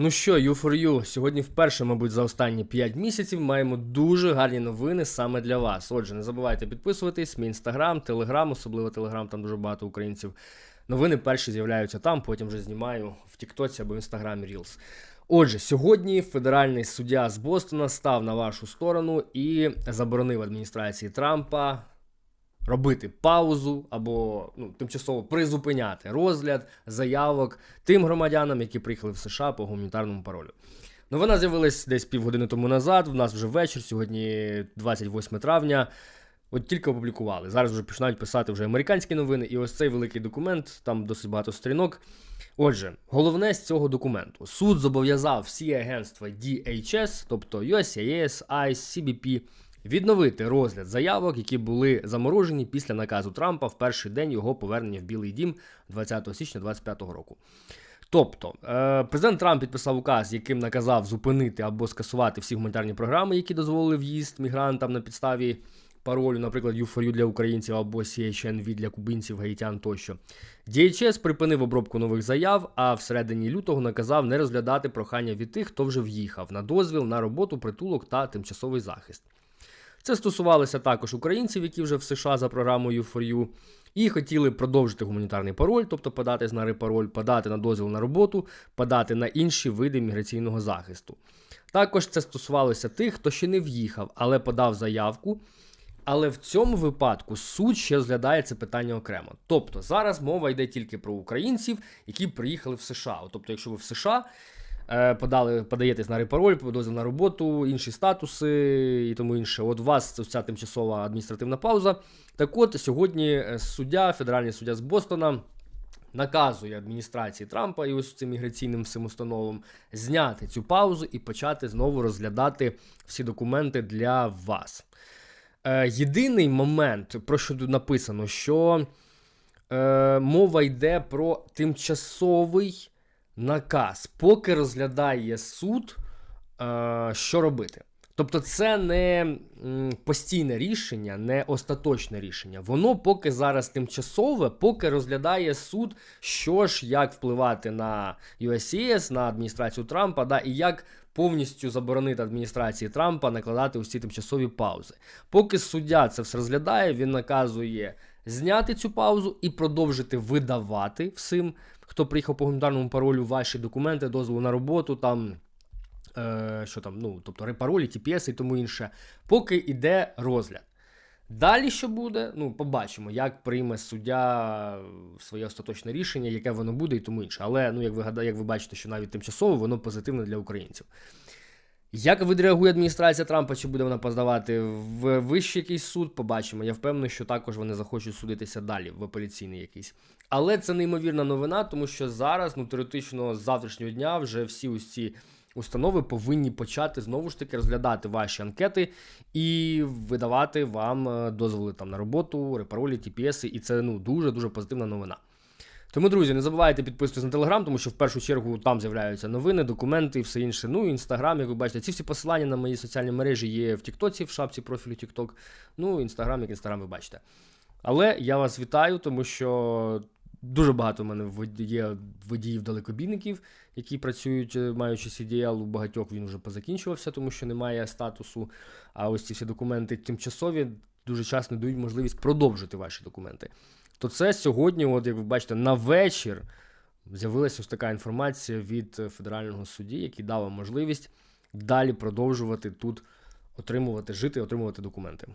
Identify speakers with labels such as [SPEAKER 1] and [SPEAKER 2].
[SPEAKER 1] Ну що, U4U, сьогодні вперше, мабуть, за останні 5 місяців маємо дуже гарні новини саме для вас. Отже, не забувайте підписуватись, мій інстаграм, телеграм, особливо телеграм, там дуже багато українців. Новини перші з'являються там, потім вже знімаю в Тіктоці або в інстаграмі Reels. Отже, сьогодні федеральний суддя з Бостона став на вашу сторону і заборонив адміністрації Трампа робити паузу або ну, тимчасово призупиняти розгляд заявок тим громадянам, які приїхали в США по гуманітарному паролю. Новина з'явилась десь півгодини тому назад. В нас вже вечір, сьогодні 28 травня. От тільки опублікували. Зараз вже починають писати вже американські новини, і ось цей великий документ, там досить багато сторінок. Отже, головне з цього документу: суд зобов'язав всі агентства DHS, тобто USCIS, ICE, CBP, відновити розгляд заявок, які були заморожені після наказу Трампа в перший день його повернення в Білий Дім 20 січня 2025 року. Тобто, е, президент Трамп підписав указ, яким наказав зупинити або скасувати всі гуманітарні програми, які дозволили в'їзд мігрантам на підставі паролю, наприклад, U4U для українців або CHNV для кубинців, гаїтян тощо. DHS припинив обробку нових заяв, а всередині лютого наказав не розглядати прохання від тих, хто вже в'їхав на дозвіл на роботу, притулок та тимчасовий захист. Це стосувалося також українців, які вже в США за програмою U4U, і хотіли продовжити гуманітарний пароль, тобто подати на репароль, подати на дозвіл на роботу, подати на інші види міграційного захисту. Також це стосувалося тих, хто ще не в'їхав, але подав заявку. Але в цьому випадку суд ще розглядає це питання окремо. Тобто зараз мова йде тільки про українців, які приїхали в США. Тобто, якщо ви в США подали, подаєтесь на репароль, дозвіл на роботу, інші статуси і тому інше. От у вас ця тимчасова адміністративна пауза. Так от сьогодні е, суддя, федеральний суддя з Бостона. Наказує адміністрації Трампа і ось цим міграційним всім установам зняти цю паузу і почати знову розглядати всі документи для вас. Е, єдиний момент, про що тут написано, що е, мова йде про тимчасовий наказ, поки розглядає суд, е, що робити. Тобто, це не постійне рішення, не остаточне рішення. Воно поки зараз тимчасове, поки розглядає суд, що ж, як впливати на USCIS, на адміністрацію Трампа, да, і як повністю заборонити адміністрації Трампа накладати ці тимчасові паузи. Поки суддя це все розглядає, він наказує зняти цю паузу і продовжити видавати всім, хто приїхав по гуманітарному паролю, ваші документи, дозволу на роботу там. Е, що там, ну, тобто репаролі, TPS і тому інше, поки йде розгляд. Далі що буде, ну, побачимо, як прийме суддя своє остаточне рішення, яке воно буде і тому інше. Але, ну, як ви як ви бачите, що навіть тимчасово воно позитивне для українців. Як відреагує адміністрація Трампа, чи буде вона подавати в вищий якийсь суд, побачимо. Я впевнений, що також вони захочуть судитися далі, в апеляційний якийсь. Але це неймовірна новина, тому що зараз, ну теоретично, з завтрашнього дня вже всі ось установи повинні почати знову ж таки розглядати ваші анкети і видавати вам е, дозволи там на роботу, репаролі, TPS, і це ну дуже дуже позитивна новина. Тому, друзі, не забувайте підписуватися на телеграм, тому що в першу чергу там з'являються новини, документи і все інше. Ну, інстаграм, як ви бачите, ці всі посилання на мої соціальні мережі є в Тіктоці, в шапці профілю Тікток. Ну, інстаграм, як інстаграм, ви бачите. Але я вас вітаю, тому що дуже багато в мене є водіїв-далекобійників, які працюють, е, маючи CDL, у багатьох він вже позакінчувався, тому що немає статусу. А ось ці всі документи тимчасові дуже часто дають можливість продовжити ваші документи. То це сьогодні, от як ви бачите, на вечір з'явилася ось така інформація від е, федерального судді, який дав можливість далі продовжувати тут отримувати, жити отримувати документи.